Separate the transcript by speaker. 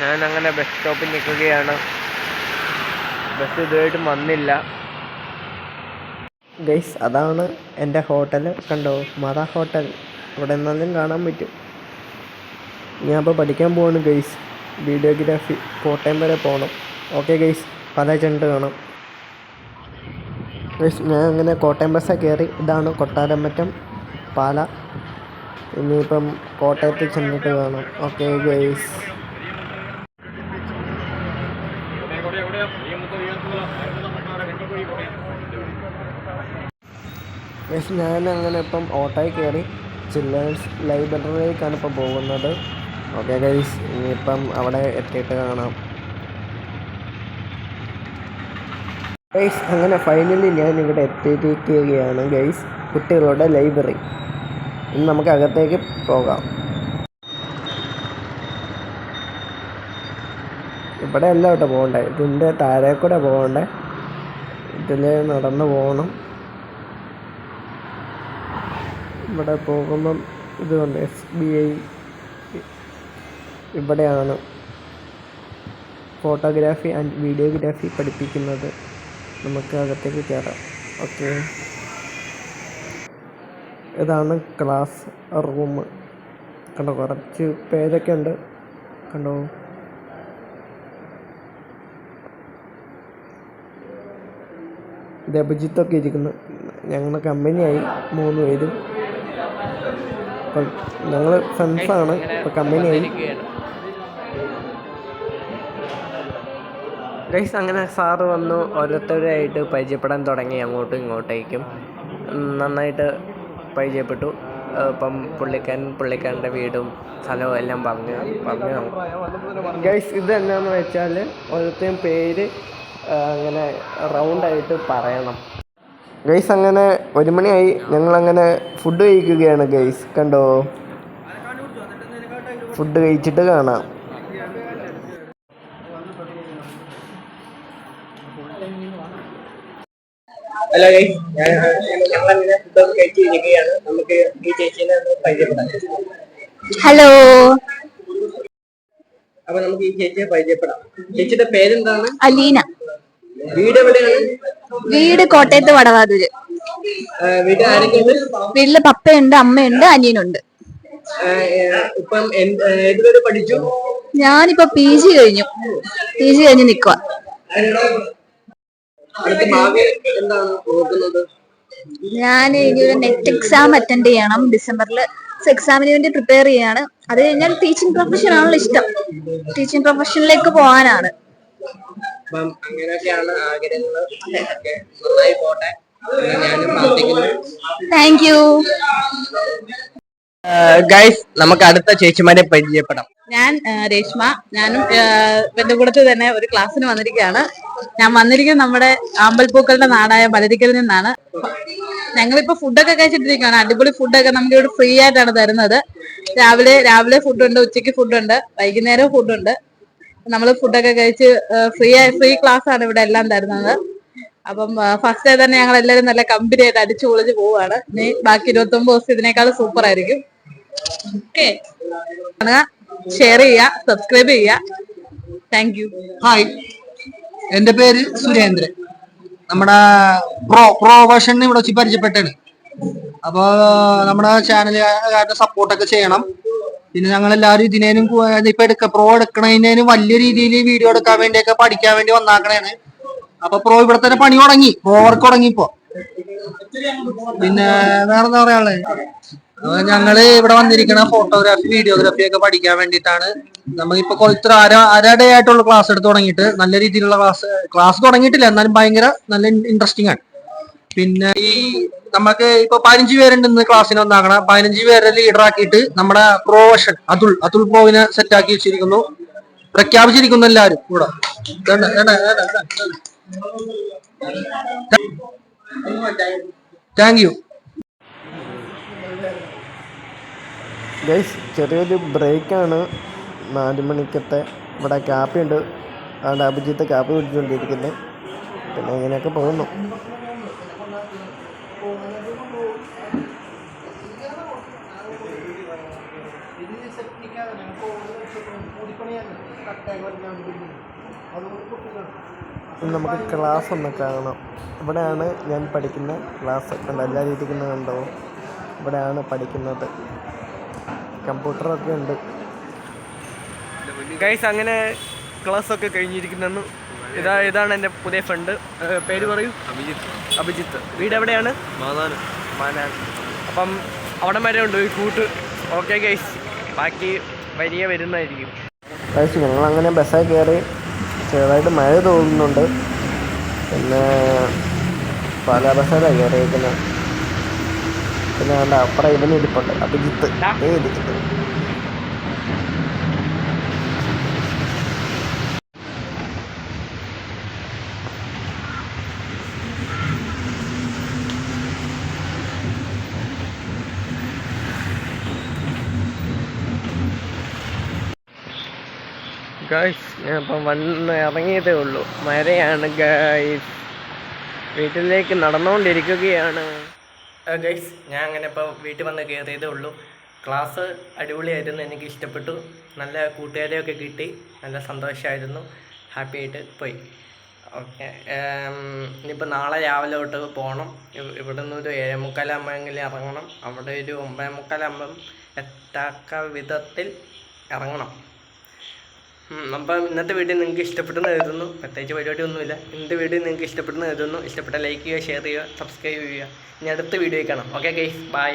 Speaker 1: ഞാൻ അങ്ങനെ ബസ് സ്റ്റോപ്പിൽ നിൽക്കുകയാണ്. ബസ് ഇതുമായിട്ടും വന്നില്ല. ഗൈസ് അതാണ് എന്റെ ഹോട്ടൽ കണ്ടോ? മത ഹോട്ടൽ അവിടെ നിന്നാലും കാണാൻ പറ്റും. ഞാൻ അപ്പോൾ പഠിക്കാൻ പോവാണ് ഗൈസ് വീഡിയോഗ്രാഫി കോട്ടയം വരെ പോകണം ഓക്കെ ഗൈസ് പല ചെണ്ട് കാണാം. ഗൈസ് ഞാൻ അങ്ങനെ കോട്ടയം ബസ്സെ കയറി ഇതാണ് കൊട്ടാരമറ്റം പാല. ഇനിയിപ്പം കോട്ടയത്ത് ചെന്നിട്ട് കാണാം. ഓക്കെ ഗൈസ് ഗൈസ് ഞാൻ അങ്ങനെ ഇപ്പം ഓട്ടോയിൽ കയറി. ചിൽഡ്രൻസ് ലൈബ്രറിയിലേക്കാണ് ഇപ്പം പോകുന്നത്. ഓക്കെ ഗൈസ് ഇനിയിപ്പം അവിടെ എത്തിയിട്ട് കാണാം. ഗൈസ് അങ്ങനെ ഫൈനലി ഞാൻ ഇവിടെ എത്തിയിരിക്കുകയാണ് ഗൈസ് കുട്ടികളുടെ ലൈബ്രറി ഇനി നമുക്ക് അകത്തേക്ക് പോകാം. ഇവിടെ എല്ലാം കേട്ടോ പോകണ്ടേ. ഇതിന്റെ താഴെ കൂടെ പോകണ്ടേ. ഇതിൽ നടന്നു പോകണം. ഇവിടെ പോകുമ്പം ഇതുണ്ട് എസ് ബി ഐ ഇവിടെയാണ് ഫോട്ടോഗ്രാഫി ആൻഡ് വീഡിയോഗ്രാഫി പഠിപ്പിക്കുന്നത്. നമുക്ക് അകത്തേക്ക് കയറാം. ഓക്കെ. ഇതാണ് ക്ലാസ് റൂം. കണ്ടോ കുറച്ച് പേരൊക്കെ ഉണ്ട്. കണ്ടോ? ഇത് അഭിജിത്തൊക്കെ ഇരിക്കുന്നു. ഞങ്ങളുടെ കമ്പനിയായി മൂന്ന് പേരും. അപ്പം ഞങ്ങൾ ഫ്രണ്ട്സാണ്. ഇപ്പം കമ്പനിയായി ഗൈസ് അങ്ങനെ സാറ് വന്നു. ഓരോരുത്തരായിട്ട് പരിചയപ്പെടാൻ തുടങ്ങി. അങ്ങോട്ടും ഇങ്ങോട്ടേക്കും. നന്നായിട്ട് പരിചയപ്പെട്ടു. ഇപ്പം പുള്ളിക്കാരൻ പുള്ളിക്കാരന്റെ വീടും സ്ഥലവും എല്ലാം പറഞ്ഞു പറഞ്ഞു ഗൈസ് ഇത് എന്നാന്ന് വെച്ചാൽ ഓരോരുത്തരും പേര് അങ്ങനെ റൗണ്ടായിട്ട് പറയണം. ഗൈസ് അങ്ങനെ ഒരു മണിയായി. ഞങ്ങളങ്ങനെ ഫുഡ് കഴിക്കുകയാണ് ഗൈസ് കണ്ടോ? ഫുഡ് കഴിച്ചിട്ട് കാണാം.
Speaker 2: ഹലോ ഗൈസ് ഞാൻ ഞങ്ങളങ്ങനെ ഫുഡൊക്കെ കഴിച്ച് ഇരിക്കുകയാണ്. നമുക്ക് ഈ ചേച്ചീനെ ഒന്ന് പരിചയപ്പെടാം.
Speaker 3: ഹലോ
Speaker 2: അപ്പൊ നമുക്ക് ഈ ചേച്ചിയെ പരിചയപ്പെടാം. ചേച്ചിയുടെ പേരെന്താണ്?
Speaker 3: അലീന.
Speaker 2: വീട് എവിടെയാണ്?
Speaker 3: വീട് കോട്ടയത്ത് വടവാതൂര്
Speaker 2: ആ, വീട്ടിൽ ആരൊക്കെയുണ്ട്?
Speaker 3: വീട്ടിൽ പപ്പയുണ്ട് അമ്മയുണ്ട് അനിയനുണ്ട്.
Speaker 2: ഇപ്പം എന്ത്- പഠിച്ചു?
Speaker 3: ഞാനിപ്പോ പി ജി കഴിഞ്ഞു. പി ജി കഴിഞ്ഞ് നിക്കുക
Speaker 2: അടുത്ത ഭാവി എന്താണ് നോക്കുന്നത്?
Speaker 3: ഞാൻ ഇനി ഒരു നെറ്റ് എക്സാം അറ്റൻഡ് ചെയ്യണം. ഡിസംബറിൽ എക്സാമിന് വേണ്ടി പ്രിപ്പയർ ചെയ്യാണ്. അത് കഴിഞ്ഞാൽ ടീച്ചിങ് പ്രൊഫഷൻ ആണല്ലോ ഇഷ്ടം. ടീച്ചിങ് പ്രൊഫഷനിലേക്ക് പോകാനാണ്.
Speaker 2: അപ്പം അങ്ങനെയൊക്കെയാണ് ആഗ്രഹങ്ങൾ ഒക്കെ നന്നായി പോട്ടെ. എന്ന് ഞാനും പ്രാർത്ഥിക്കുന്നു.
Speaker 3: താങ്ക് യു
Speaker 2: ഗൈസ് നമുക്ക് അടുത്ത ചേച്ചിമാരെ പരിചയപ്പെടാം.
Speaker 4: ഞാൻ രേഷ്മ. ഞാനും എന്റെ കൂടത്തിൽ തന്നെ ഒരു ക്ലാസ്സിന് വന്നിരിക്കുകയാണ്. ഞാൻ വന്നിരിക്കുന്നത് നമ്മുടെ ആമ്പൽപ്പൂക്കളുടെ നാടായ മലരിക്കലിൽ നിന്നാണ്. ഞങ്ങളിപ്പോ ഫുഡൊക്കെ കഴിച്ചിട്ടിരിക്കുകയാണ്. അടിപൊളി ഫുഡൊക്കെ നമുക്ക് ഇവിടെ ഫ്രീ ആയിട്ടാണ് തരുന്നത്. രാവിലെ രാവിലെ ഫുഡുണ്ട് ഉച്ചയ്ക്ക് ഫുഡുണ്ട് വൈകുന്നേരം ഫുഡുണ്ട് നമ്മൾ ഫുഡൊക്കെ കഴിച്ച് ഫ്രീ ആയി ഫ്രീ ക്ലാസ് ആണ് ഇവിടെ എല്ലാം തരുന്നത്. അപ്പം ഫസ്റ്റ് ഡേ തന്നെ ഞങ്ങൾ എല്ലാവരും നല്ല കമ്പനി ആയിട്ട് അടിച്ചു പൊളിച്ച് പോവാണ്. ഇനി ബാക്കി ഇരുപത്തി ഒമ്പത് ദിവസം ഇതിനേക്കാൾ സൂപ്പർ ആയിരിക്കും. ഓക്കെ ഷെയർ ചെയ്യുക സബ്സ്ക്രൈബ് ചെയ്യ താങ്ക് യു
Speaker 5: ഹായ് എന്റെ പേര് സുരേന്ദ്രൻ. നമ്മുടെ പ്രോ പ്രോ വേഷൻ ഇവിടെ വെച്ച് പരിചയപ്പെട്ടാണ് അപ്പോൾ നമ്മുടെ ചാനലുകാരുടെ സപ്പോർട്ടൊക്കെ ചെയ്യണം. പിന്നെ ഞങ്ങൾ എല്ലാവരും ഇതിനേനും ഇപ്പൊ എടുക്ക പ്രോ എടുക്കണതിനും വലിയ രീതിയിൽ വീഡിയോ എടുക്കാൻ വേണ്ടിയൊക്കെ പഠിക്കാൻ വേണ്ടി വന്നാക്കണേണ്. അപ്പൊ പ്രോ ഇവിടെ തന്നെ പണി തുടങ്ങി. പ്രോ വർക്ക് തുടങ്ങി ഇപ്പൊ. പിന്നെ വേറെന്താ പറയാൾ ഞങ്ങൾ ഇവിടെ വന്നിരിക്കണ ഫോട്ടോഗ്രാഫി വീഡിയോഗ്രാഫി ഒക്കെ പഠിക്കാൻ വേണ്ടിയിട്ടാണ്. നമ്മൾ കൊ- ഇത്ര അര ഡേ ആയിട്ടുള്ള ക്ലാസ് എടുത്ത് തുടങ്ങിയിട്ട് നല്ല രീതിയിലുള്ള ക്ലാസ് ക്ലാസ് തുടങ്ങിയിട്ടില്ല. എന്നാലും ഭയങ്കര നല്ല ഇൻട്രസ്റ്റിംഗ് ആണ്. പിന്നെ ഈ നമുക്ക് ഇപ്പൊ പതിനഞ്ച് പേരുണ്ട് ഇന്ന് ക്ലാസ്സിന് ഒന്നാകണം. പതിനഞ്ച് പേരെ ലീഡർ ആക്കിയിട്ട് നമ്മുടെ പ്രൊവേഷൻ അതുൽ അതുൽ പ്രോവിനെ സെറ്റ് ആക്കി വെച്ചിരിക്കുന്നു. പ്രഖ്യാപിച്ചിരിക്കുന്നു എല്ലാവരും കൂടെ. താങ്ക് യു
Speaker 1: ഗൈസ് ചെറിയൊരു ബ്രേക്കാണ് നാല് മണിക്കത്തെ ഇവിടെ കാപ്പി ഉണ്ട് അവിടെ അഭിജിത്ത് കാപ്പി കുടിച്ചുകൊണ്ടിരിക്കുന്നത് പിന്നെ ഇങ്ങനെയൊക്കെ പോകുന്നു.
Speaker 6: നമുക്ക് ക്ലാസ് ഒന്ന് കാണാം. ഇവിടെയാണ് ഞാൻ പഠിക്കുന്ന ക്ലാസ് കണ്ടോ? എല്ലാവരും ഇരിക്കുന്നത് കണ്ടോ? ഇവിടെയാണ് പഠിക്കുന്നത്. കമ്പ്യൂട്ടറൊക്കെ ഉണ്ട്. ഗൈസ് അങ്ങനെ ക്ലാസ് ഒക്കെ കഴിഞ്ഞിരിക്കുന്നു ഇതാ ഇതാണ് എന്റെ പുതിയ ഫ്രണ്ട് പേര് പറയൂ? അഭിജിത്ത്. അഭിജിത്ത്. വീട് എവിടെയാണ്? മാനാൻ മാനാൻ അപ്പം അവിടെ വരെ ഉണ്ട് ഒരു കൂട്ട്. ഓക്കെ ഗൈസ് ബാക്കി വലിയ വരുന്നതായിരിക്കും. ഗൈസ് ഞങ്ങൾ അങ്ങനെ ബസ്സൊക്കെ കയറി ചെറുതായിട്ട് മഴ തോന്നുന്നുണ്ട്. പിന്നെ പല ബസ്സിലാണ് കയറിയിരിക്കുന്നത് പിന്നെ കണ്ട അപ്പുറം ഇവന് ഇരിപ്പുണ്ട് അഭിജിത്ത്. ഏ ഇരിക്കുന്നത് ഗായ്സ് ഞാൻ ഇപ്പം വന്ന് ഇറങ്ങിയതേ ഉള്ളൂ. മരയാണ് ഗായ്സ് വീട്ടിലേക്ക് നടന്നുകൊണ്ടിരിക്കുകയാണ്. ഗൈസ് ഞാൻ അങ്ങനെ ഇപ്പോൾ വീട്ടിൽ വന്ന് കയറിയതേ ഉള്ളൂ. ക്ലാസ് അടിപൊളിയായിരുന്നു എനിക്ക് ഇഷ്ടപ്പെട്ടു. നല്ല കൂട്ടുകാരെയൊക്കെ കിട്ടി. നല്ല സന്തോഷമായിരുന്നു ഹാപ്പി ആയിട്ട് പോയി. ഓക്കെ ഇനിയിപ്പോൾ നാളെ രാവിലെ തൊട്ട് പോകണം ഇവ- ഇവിടെ നിന്ന് ഒരു ഏഴേ മുക്കാലാകുമ്പോഴെങ്കിലും ഇറങ്ങണം. അവിടെ ഒരു ഒമ്പതേ മുക്കാലാകുമ്പം എത്താക്ക വിധത്തിൽ ഇറങ്ങണം. അപ്പം ഇന്നത്തെ വീഡിയോ നിങ്ങൾക്ക് ഇഷ്ടപ്പെട്ടെന്ന് കരുതുന്നു. പ്രത്യേകിച്ച് പരിപാടിയൊന്നുമില്ല. ഇന്നത്തെ വീഡിയോ നിങ്ങൾക്ക് ഇഷ്ടപ്പെട്ടെന്ന് കരുതുന്നു. ഇഷ്ടപ്പെട്ട ലൈക്ക് ചെയ്യുക ഷെയർ ചെയ്യുക സബ്സ്ക്രൈബ് ചെയ്യുക. ഇനി അടുത്ത വീഡിയോയിൽ കാണാം. Okay guys bye